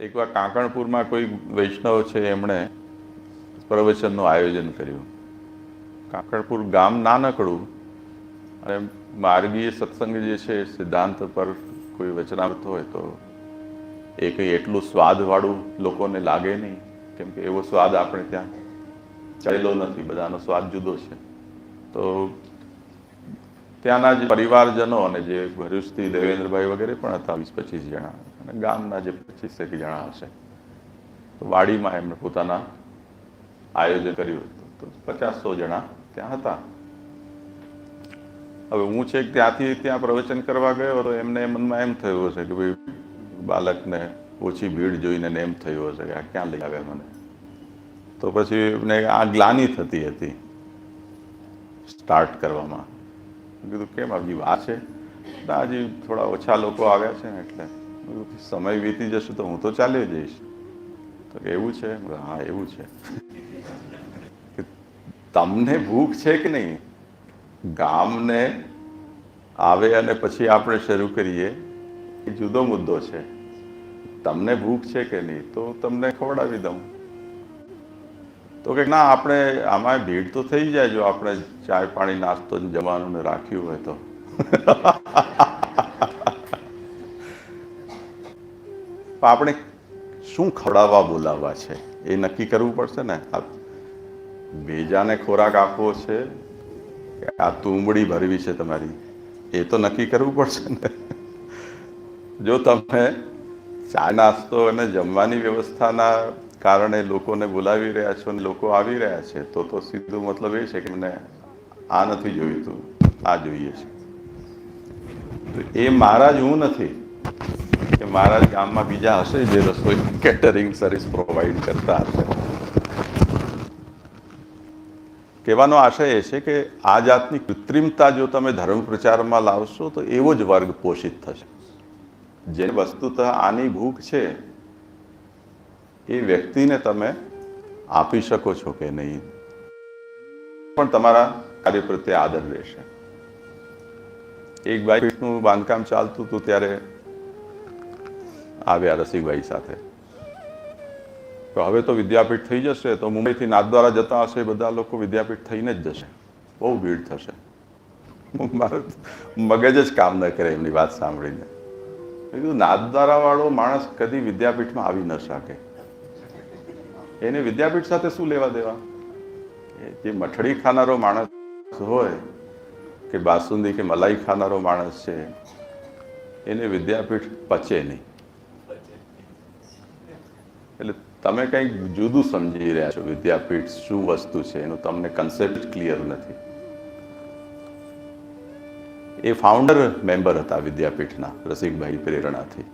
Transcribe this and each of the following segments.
એકવાર કાંકણપુરમાં કોઈ વૈષ્ણવ છે, એમણે પ્રવચનનું આયોજન કર્યું. કાંકણપુર ગામ નાનકડું, અને માર્ગીય સત્સંગ જે છે, સિદ્ધાંત પર કોઈ વચનાવતો હોય તો એ કંઈ એટલું સ્વાદવાળું લોકોને લાગે નહીં, કેમ કે એવો સ્વાદ આપણે ત્યાં ચડેલો નથી. બધાનો સ્વાદ જુદો છે. તો ત્યાંના જે પરિવારજનો અને જે ભરૂચથી દેવેન્દ્રભાઈ વગેરે પણ હતા, વીસ પચીસ જણા. અને ગામના જે પચીસ એક જણા હશે. તો વાડીમાં એમણે પોતાના આયોજન કર્યું હતું. તો પચાસસો જણા ત્યાં હતા. હવે હું છે ત્યાંથી ત્યાં પ્રવચન કરવા ગયો તો એમને મનમાં એમ થયું હશે કે ભાઈ બાળકને ઓછી ભીડ જોઈને એમ થયું હશે કે આ ક્યાં લઈ આવ્યા મને? તો પછી એમને આ ગ્લાની થતી હતી. સ્ટાર્ટ કરવામાં. મેં કીધું, કેમ હજી વાર છે? ના, હજી થોડા ઓછા લોકો આવ્યા છે ને એટલે. સમય વીતી જશે તો હું તો ચાલ્યો જઈશ. તો એવું છે? હા, એવું છે. તમને ભૂખ છે કે નહીં? ગામને આવે અને પછી આપણે શરૂ કરીએ, એ જુદો મુદ્દો છે. તમને ભૂખ છે કે નહીં, તો તમને ખવડાવી દઉં. તો કે ના આપણે આમાં ભીડ તો થઈ જાય જો આપણે ચાય પાણી નાસ્તો ને જમવાનું ને રાખ્યું હોય તો. આપણે શું ખવડાવવા બોલાવવા છે? એ નક્કી કરવું પડશે ને? આ ભેજાને ખોરાક આપવો છે આ તુંબડી ભરવી છે તમારી? એ તો નક્કી કરવું પડશે ને? જો તમે ચા નાસ્તો અને જમવાની વ્યવસ્થાના કારણે લોકોને બોલાવી રહ્યા છો અને લોકો આવી રહ્યા છે, તો તો સીધું મતલબ એ છે કે મને આ નથી જોઈતું આ જોઈએ છે. તો એ મારા જ હું નથી કે મારા જ ગામમાં બીજા હશે જે રસોઈ કેટરિંગ સર્વિસ પ્રોવાઈડ કરતા હશે. કહેવાનો આશય એ છે કે આ જાતની કૃત્રિમતા જો તમે ધર્મ પ્રચારમાં લાવશો તો એવો જ વર્ગ પોષિત થશે. જે વસ્તુતઃ આની ભૂખ છે એ વ્યક્તિને તમે આપી શકો છો કે નહીં? પણ તમારા કાર્ય પ્રત્યે આદર રહેશે. એક બાઈકનું બાંધકામ ચાલતું હતું ત્યારે આવ્યા રસિકભાઈ સાથે. તો હવે તો વિદ્યાપીઠ થઈ જશે, તો મુંબઈથી નાથદ્વારા જતા હશે, બધા લોકો વિદ્યાપીઠ થઈને જ જશે. બહુ ભીડ થશે. મારે મગજ જ કામ ન કરે એમની વાત સાંભળીને. કીધું નાથદ્વારા વાળો માણસ કદી વિદ્યાપીઠમાં આવી ન શકે. એને વિદ્યાપીઠ સાથે શું લેવા દેવા? જે મઠડી ખાનારો માણસ હોય, કે બાસુંદી કે મલાઈ ખાનારો માણસ છે, એને વિદ્યાપીઠ પચે નહીં. એટલે તમે કંઈક જુદું સમજી રહ્યા છો, વિદ્યાપીઠ શું વસ્તુ છે, એનું તમને કન્સેપ્ટ ક્લિયર નથી. એ ફાઉન્ડર મેમ્બર હતા વિદ્યાપીઠના, રસિકભાઈ પ્રેરણાથી.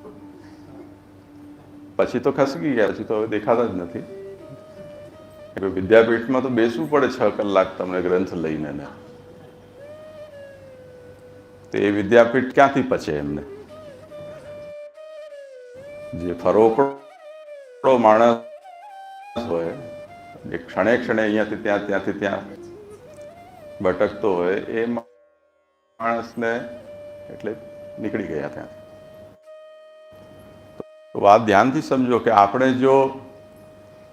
પછી તો ખસકી ગયા, પછી તો હવે દેખાતા જ નથી. એટલે વિદ્યાપીઠમાં તો બેસવું પડે છ કલાક તમને ગ્રંથ લઈને ને. તે વિદ્યાપીઠ ક્યાંથી પચે એમને? જે ફરોકડો માણસ હોય, જે ક્ષણે ક્ષણે અહીંયાથી ત્યાં, ત્યાંથી ત્યાં ભટકતો હોય, એ માણસને એટલે નીકળી ગયા ત્યાંથી. તો વાત ધ્યાનથી સમજો કે આપણે જો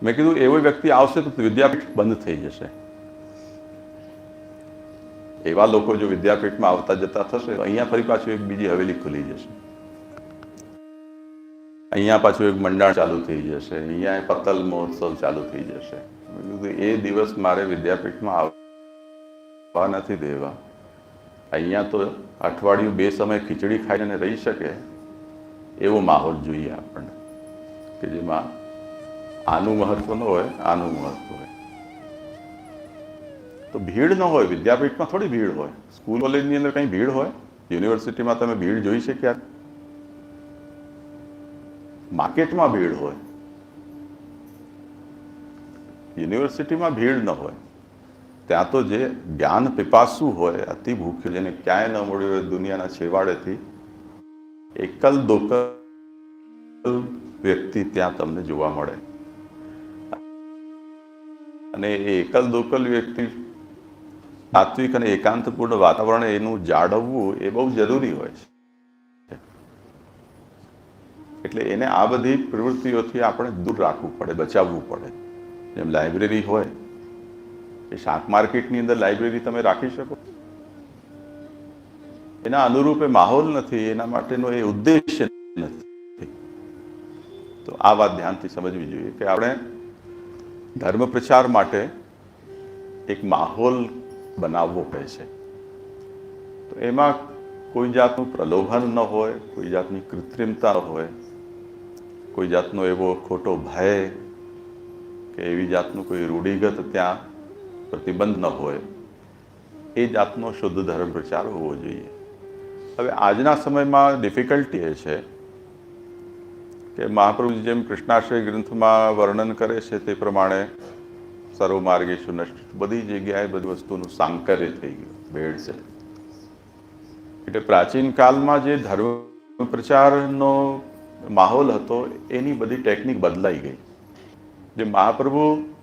મેં કીધું, એવો વ્યક્તિ આવશે તો વિદ્યાપીઠ બંધ થઈ જશે. એવા લોકો જો વિદ્યાપીઠમાં આવતા જતા થશે, તો અહીંયા ફરી પાછું એક બીજી હવેલી ખુલી જશે. અહીંયા પાછું એક મંડાણ ચાલુ થઈ જશે, અહીંયા પતલ મહોત્સવ ચાલુ થઈ જશે. એ દિવસ મારે વિદ્યાપીઠમાં આવવા નથી દેવા. અહીંયા તો અઠવાડિયું બે સમય ખીચડી ખાઈને રહી શકે એવો માહોલ જોઈએ આપણને, કે જેમાં આનું મહત્વ ન હોય, આનું મહત્વ હોય. તો ભીડ ન હોય, વિદ્યાપીઠમાં થોડી ભીડ હોય. સ્કૂલ કોલેજની અંદર કંઈ ભીડ હોય? યુનિવર્સિટીમાં તમે ભીડ જોઈ શક્યા માર્કેટમાં ભીડ હોય. યુનિવર્સિટીમાં ભીડ ન હોય. ત્યાં તો જે જ્ઞાન પીપાસુ હોય, અતિ ભૂખ્યું જેને ક્યાંય ન મળ્યું હોય દુનિયાના છેવાડેથી, એકલ દોકલ વ્યક્તિ ત્યાં તમને જોવા મળે. અને એ એકલ દોકલ વ્યક્તિ, આત્વિક અને એકાંતપૂર્ણ વાતાવરણ એનું જાળવવું એ બહુ જરૂરી હોય છે. એટલે એને આ બધી પ્રવૃત્તિઓથી આપણે દૂર રાખવું પડે, બચાવવું પડે. જેમ લાઇબ્રેરી હોય, એ શાક માર્કેટની અંદર લાઇબ્રેરી તમે રાખી શકો. એના અનુરૂપ એ માહોલ નથી, એના માટેનો એ ઉદ્દેશ્ય નથી. તો આ વાત ધ્યાનથી સમજવી જોઈએ કે આપણે ધર્મ પ્રચાર માટે એક માહોલ બનાવવો પડે છે. તો એમાં કોઈ જાતનું પ્રલોભન ન હોય, કોઈ જાતની કૃત્રિમતા હોય, કોઈ જાતનો એવો ખોટો ભય કે એવી જાતનું કોઈ રૂઢિગત ત્યાં પ્રતિબંધ ન હોય, એ જાતનો શુદ્ધ ધર્મ પ્રચાર હોવો જોઈએ. હવે આજના સમયમાં ડિફિકલ્ટી એ છે કે મહાપ્રભુજી જેમ કૃષ્ણાશ્રય ગ્રંથમાં વર્ણન કરે છે તે પ્રમાણે સર્વમાર્ગેશુ નષ્ટ બધી જગ્યાએ બધી વસ્તુનું સાંકર્ય થઈ ગયું, ભેળ છે. એટલે પ્રાચીન કાળમાં જે ધર્મ પ્રચારનો માહોલ હતો, એની બધી ટેકનિક બદલાઈ ગઈ. જે મહાપ્રભુ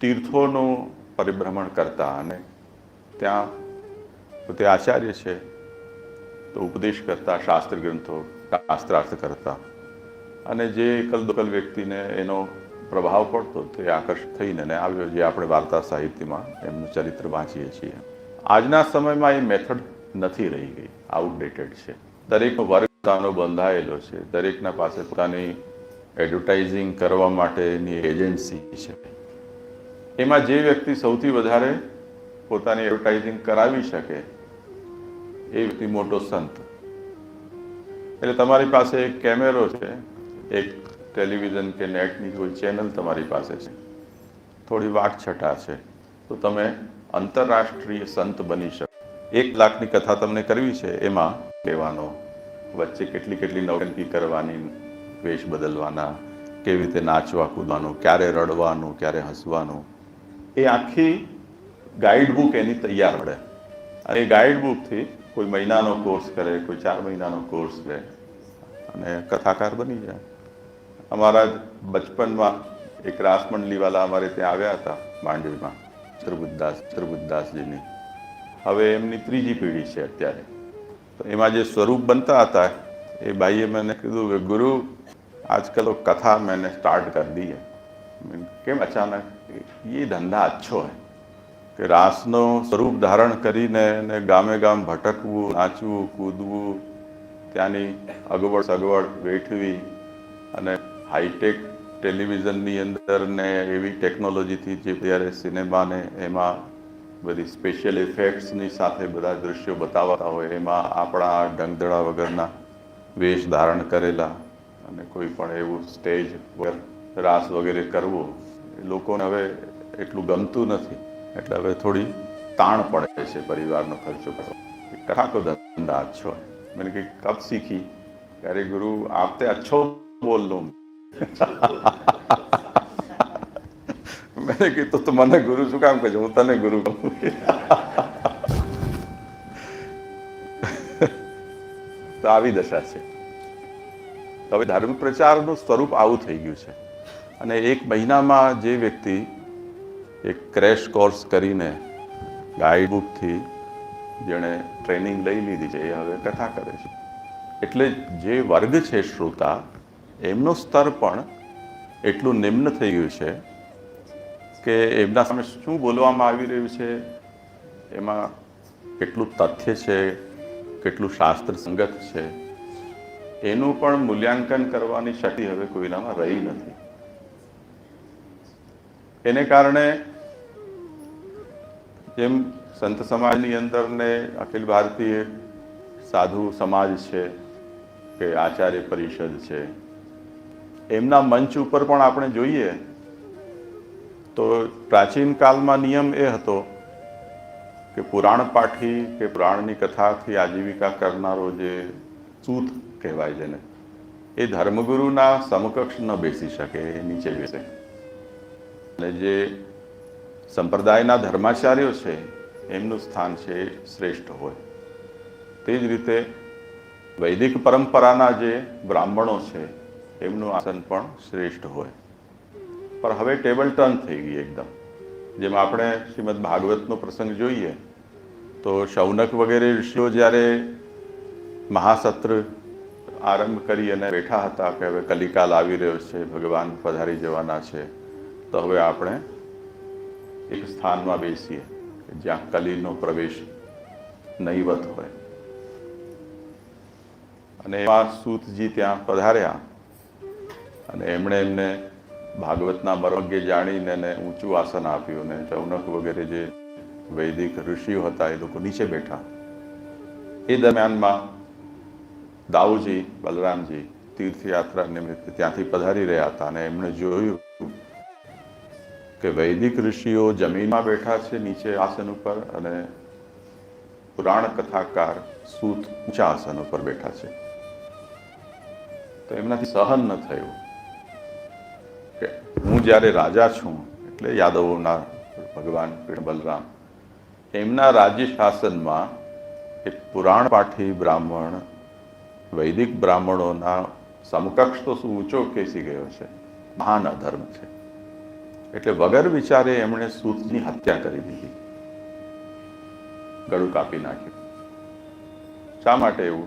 તીર્થોનું પરિભ્રમણ કરતા અને ત્યાં પોતે આચાર્ય છે, તો ઉપદેશ કરતા શાસ્ત્ર ગ્રંથો શાસ્ત્રાર્થ કરતા. અને જે એકલદોકલ વ્યક્તિને એનો પ્રભાવ પડતો તે આકર્ષિત થઈને આવ્યો જે આપણે વાર્તા સાહિત્યમાં એમનું ચરિત્ર વાંચીએ છીએ. આજના સમયમાં એ મેથડ નથી રહી ગઈ આઉટડેટેડ છે. દરેક વર્ગ પોતાનો બંધાયેલો છે. દરેકના પાસે પોતાની એડવર્ટાઇઝિંગ કરવા માટેની એજન્સી છે. એમાં જે વ્યક્તિ સૌથી વધારે પોતાની એડવર્ટાઇઝિંગ કરાવી શકે, એ વ્યક્તિ મોટો સંત. એટલે તમારી પાસે એક કેમેરો છે એક ટેલિવિઝન કે નેટની કોઈ ચેનલ તમારી પાસે છે. થોડી વાકછટા છે. તો તમે આંતરરાષ્ટ્રીય સંત બની શકો. એક લાખની કથા તમને કરવી છે, એમાં લેવાનો. વચ્ચે કેટલી કેટલી નવટંકી કરવાની, વેશ બદલવાના, કેવી રીતે નાચવા કૂદવાનું, ક્યારે રડવાનું, ક્યારે હસવાનું. એ આખી ગાઈડ બુક એની તૈયાર મળે અને એ ગાઈડ બુકથી કોઈ મહિનાનો કોર્સ કરે, કોઈ ચાર મહિનાનો કોર્સ લે અને કથાકાર બની જાય. અમારા બચપનમાં એક રાસમંડલીવાલા અમારે ત્યાં આવ્યા હતા માંડવીમાં ત્રિબુદ્દાસ ત્રિબુદ્દાસજીની હવે એમની ત્રીજી પેઢી છે અત્યારે. તો એમાં જે સ્વરૂપ બનતા હતા, એ ભાઈએ મને કીધું કે, ગુરુ, આજકાલ કથા મેં સ્ટાર્ટ કરી દી હૈ કેમ અચાનક? એ ધંધા અચ્છો હૈ. કે રાસનો સ્વરૂપ ધારણ કરીને એને ગામે ગામ ભટકવું, નાચવું, કૂદવું, ત્યાંની અગવડ સગવડ વેઠવી અને હાઈટેક ટેલિવિઝનની અંદર ને એવી ટેકનોલોજીથી જે ત્યારે સિનેમાને એમાં બધી સ્પેશિયલ ઇફેક્ટ્સની સાથે બધા દૃશ્યો બતાવતા હોય, એમાં આપણા ડંગધડા વગરના વેશ ધારણ કરેલા અને કોઈ પણ એવું સ્ટેજ રાસ વગેરે કરવો, એ લોકોને હવે એટલું ગમતું નથી. એટલે હવે થોડી તાણ પડે છે પરિવારનો ખર્ચો કરવો. કઠાકો ધંધા છો. મેં કે કબ શીખી. ક્યારે ગુરુ, આપતે અચ્છો બોલ લો. મેં કીધું તો મને ગુરુ શું કામ કહેજો હું તને ગુરુ કહું તો આવી દશા છે હવે ધર્મ પ્રચારનું સ્વરૂપ આવું થઈ ગયું છે। અને એક મહિનામાં જે વ્યક્તિ એક ક્રેશ કોર્સ કરીને ગાઈડબુકથી જેણે ટ્રેનિંગ લઈ લીધી છે, એ હવે કથા કરે છે. એટલે જે વર્ગ છે શ્રોતા એમનું સ્તર પણ એટલું નિમ્ન થઈ ગયું છે કે એમના સામે શું બોલવામાં આવી રહ્યું છે, એમાં કેટલું તથ્ય છે, કેટલું શાસ્ત્ર સંગત છે, એનું પણ મૂલ્યાંકન કરવાની શક્તિ હવે કોઈનામાં રહી નથી. એને કારણે જેમ સંત સમાજની અંદર ને અખિલ ભારતીય સાધુ સમાજ છે, કે આચાર્ય પરિષદ છે એમના મંચ ઉપર પણ આપણે જોઈએ તો પ્રાચીન કાળમાં નિયમ એ હતો કે પુરાણ પાઠી કે પુરાણની કથાથી આજીવિકા કરનારો જે સૂત કહેવાય જેને, એ ધર્મગુરુના સમકક્ષ ન બેસી શકે, એ નીચે બેસે. અને જે સંપ્રદાયના ધર્માચાર્યો છે, એમનું સ્થાન છે, એ શ્રેષ્ઠ હોય. તે જ રીતે વૈદિક પરંપરાના જે બ્રાહ્મણો છે એમનું આસન પણ શ્રેષ્ઠ હોય. પણ હવે ટેબલ ટર્ન થઈ ગઈ એકદમ. જેમ આપણે શ્રીમદ ભાગવતનો પ્રસંગ જોઈએ, તો શૌનક વગેરે ઋષિઓ જ્યારે મહાસત્ર આરંભ કરી અને બેઠા હતા કે હવે કલિકાલ આવી રહ્યો છે, ભગવાન પધારી જવાના છે, તો હવે આપણે એક સ્થાનમાં બેસીએ જ્યાં કલીનો પ્રવેશ નહીવત હોય. અને એમાં સૂતજી ત્યાં પધાર્યા. અને એમણે એમને ભાગવતના મરોગ્ય જાણીને એને ઊંચું આસન આપ્યું ને ચૌનક વગેરે જે વૈદિક ઋષિઓ હતા એ લોકો નીચે બેઠા. એ દરમિયાનમાં દાઉજી, બલરામજી તીર્થયાત્રા નિમિત્તે ત્યાંથી પધારી રહ્યા હતા અને એમણે જોયું કે વૈદિક ઋષિઓ જમીનમાં બેઠા છે નીચે આસન ઉપર અને પુરાણ કથાકાર સૂત ઊંચા આસન ઉપર બેઠા છે. તો એમનાથી સહન ન થયું. કે હું જ્યારે રાજા છું, એટલે યાદવોના ભગવાન બલરામ, એમના રાજ્ય શાસનમાં એક પુરાણ પાઠી બ્રાહ્મણ, વૈદિક બ્રાહ્મણોના સમકક્ષ તો શું ઊંચો કેસી ગયો છે? મહાન અધર્મ છે. એટલે વગર વિચારે એમણે સૂતની હત્યા કરી દીધી. ગળું કાપી નાખ્યું. શા માટે એવું?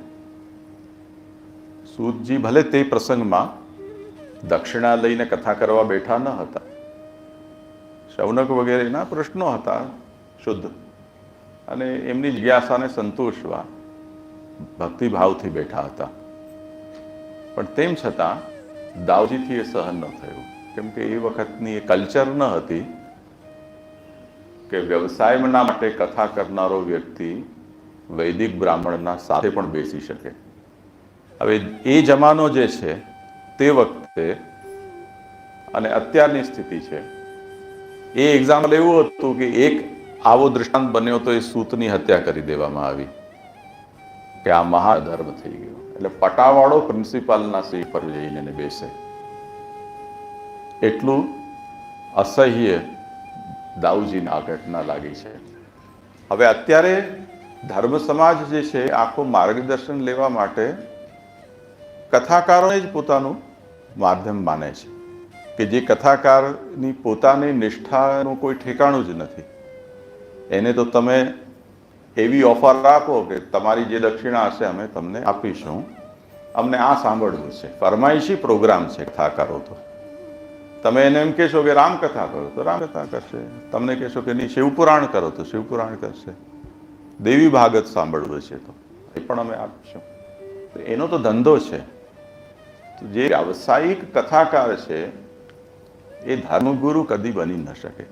સૂતજી ભલે તે પ્રસંગમાં દક્ષિણા લઈને કથા કરવા બેઠા ન હતા. શૌનક વગેરેના પ્રશ્નો હતા શુદ્ધ. અને એમની જિજ્ઞાસાને સંતોષવા ભક્તિભાવથી બેઠા હતા. પણ તેમ છતાં દાવજીથી એ સહન ન થયું. કેમ કે એ વખતની એ કલ્ચર ન હતી કે વ્યવસાયના માટે કથા કરનારો વ્યક્તિ વૈદિક બ્રાહ્મણના સાથે પણ બેસી શકે. હવે એ જમાનો જે છે તે વખતે અને અત્યારની સ્થિતિ છે. એ એક્ઝામ્પલ એવું હતું કે એક આવો દૃષ્ટાંત બન્યો તો એ સૂતની હત્યા કરી દેવામાં આવી. કે આ મહાધર્મ થઈ ગયો. એટલે પટાવાળો પ્રિન્સિપાલના સીટ પર જઈને બેસે. એટલું અસહ્ય દાઉજીને આ ઘટના લાગી છે. હવે અત્યારે ધર્મ સમાજ જે છે આખું માર્ગદર્શન લેવા માટે કથાકારોને જ પોતાનું માધ્યમ માને છે કે જે કથાકારની પોતાની નિષ્ઠાનું કોઈ ઠેકાણું જ નથી. એને તો તમે એવી ઓફર આપો કે તમારી જે દક્ષિણા હશે અમે તમને આપીશું. અમને આ સાંભળવું છે. ફરમાઈશી પ્રોગ્રામ છે કથાકારો તો. તમે એને એમ કહેશો કે રામકથા કરો તો રામકથા કરશે. તમને કહેશો કે નહીં, શિવપુરાણ કરો તો શિવપુરાણ કરશે. દેવી ભાગત સાંભળવું છે તો. એ પણ અમે આપીશું. એનો તો ધંધો છે. જે વ્યાવસાયિક કથાકાર છે, એ ધર્મગુરુ કદી બની ન શકે.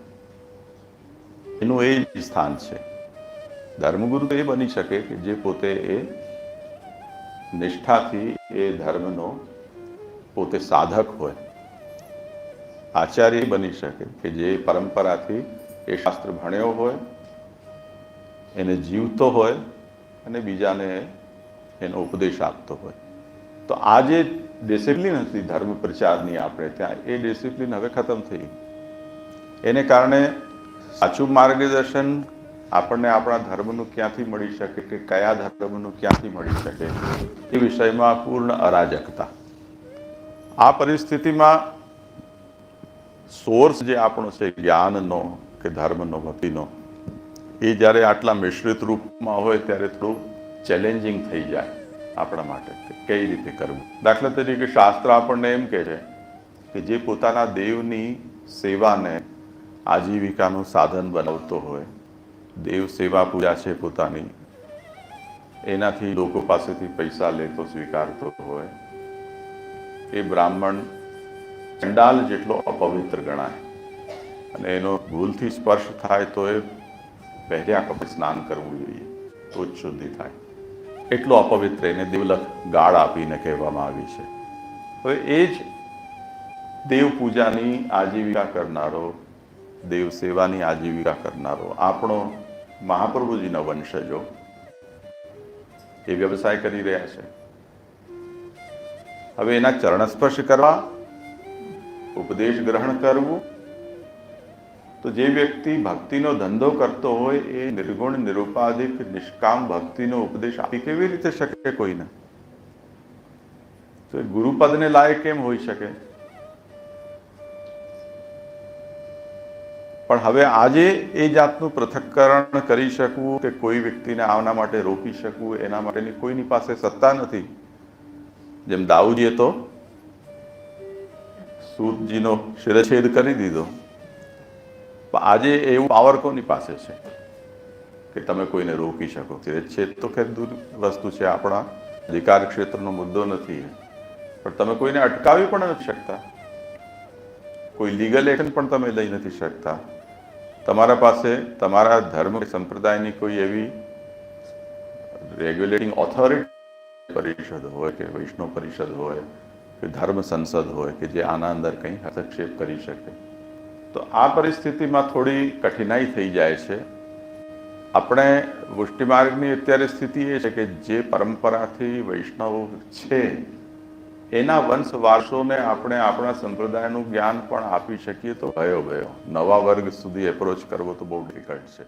એનું એ સ્થાન છે. ધર્મગુરુ એ બની શકે કે જે પોતે એ નિષ્ઠાથી એ ધર્મનો પોતે સાધક હોય. આચાર્ય બની શકે કે જે પરંપરાથી એ શાસ્ત્ર ભણ્યો હોય, એને જીવતો હોય અને બીજાને એનો ઉપદેશ આપતો હોય. તો આ જે ડિસિપ્લિન હતી, ધર્મ પ્રચારની આપણે ત્યાં, એ ડિસિપ્લિન હવે ખતમ થઈ એને કારણે સાચું માર્ગદર્શન આપણને આપણા ધર્મનું ક્યાંથી મળી શકે, કે કયા ધર્મનું ક્યાંથી મળી શકે, એ વિષયમાં પૂર્ણ અરાજકતા. આ પરિસ્થિતિમાં સોર્સ જે આપણો છે, જ્ઞાનનો કે ધર્મનો, ભક્તિનો, એ જ્યારે આટલા મિશ્રિત રૂપમાં હોય, ત્યારે થોડું ચેલેન્જિંગ થઈ જાય. આપણા માટે કઈ રીતે કરવું? દાખલા તરીકે શાસ્ત્ર આપણને એમ કહે છે કે જે પોતાના દેવની સેવાને આજીવિકાનું સાધન બનાવતો હોય, દેવ સેવા પૂજા છે પોતાની, એનાથી લોકો પાસેથી પૈસા લેતો, સ્વીકારતો હોય, એ બ્રાહ્મણ ચંડાલ જેટલો અપવિત્ર ગણાય અને એનો ભૂલથી સ્પર્શ થાય તો એ પહેર્યા કપડે સ્નાન કરવું જોઈએ, તો જ શુદ્ધિ થાય. એટલો અપવિત્ર એને દેવલખ ગાળ આપીને કહેવામાં આવી છે. હવે એ જ દેવ પૂજાની આજીવિકા કરનારો દેવ સેવાની આજીવિકા કરનારો આપણો મહાપ્રભુજીના વંશજો એ વ્યવસાય કરી રહ્યા છે. હવે એના ચરણ સ્પર્શ કરવા, ઉપદેશ ગ્રહણ કરવું તો જે વ્યક્તિ ભક્તિનો ધંધો કરતો હોય એ નિર્ગુણ, નિરુપાધિક, નિષ્કામ ભક્તિનો ઉપદેશ આપી કેવી રીતે શકે કોઈને? તો ગુરુપદને લાયક કેમ હોઈ શકે? પણ હવે આજે એ જાતનું પૃથક્કરણ કરી શકવું કે કોઈ વ્યક્તિને આના માટે રોકી શકવું, એના માટેની કોઈની પાસે સત્તા નથી. જેમ દાઉદીએ તો સૂતજીનો શિરછેદ કરી દીધો. આજે એવું પાવર કોની પાસે છે કે તમે કોઈને રોકી શકો? છે તો ખેર દૂર વસ્તુ છે આપણા અધિકાર ક્ષેત્રનો મુદ્દો નથી. પણ તમે કોઈને અટકાવી પણ નથી શકતા. કોઈ લીગલ એક્શન પણ તમે લઈ નથી શકતા. તમારા પાસે, તમારા ધર્મ સંપ્રદાયની કોઈ એવી રેગ્યુલેટિંગ ઓથોરિટી પરિષદ હોય કે વૈષ્ણવ પરિષદ હોય, કે ધર્મ સંસદ હોય કે જે આના અંદર કંઈ હસ્તક્ષેપ કરી શકે. તો આ પરિસ્થિતિમાં થોડી કઠિનાઈ થઈ જાય છે. આપણે વૃષ્ટિમાર્ગની અત્યારે સ્થિતિ એ છે કે જે પરંપરાથી વૈષ્ણવ છે, એના વંશ વારસોને આપણે આપણા સંપ્રદાયનું જ્ઞાન પણ આપી શકીએ તો ભયો ભયો. નવા વર્ગ સુધી એપ્રોચ કરવો તો બહુ ડિફિકલ્ટ છે.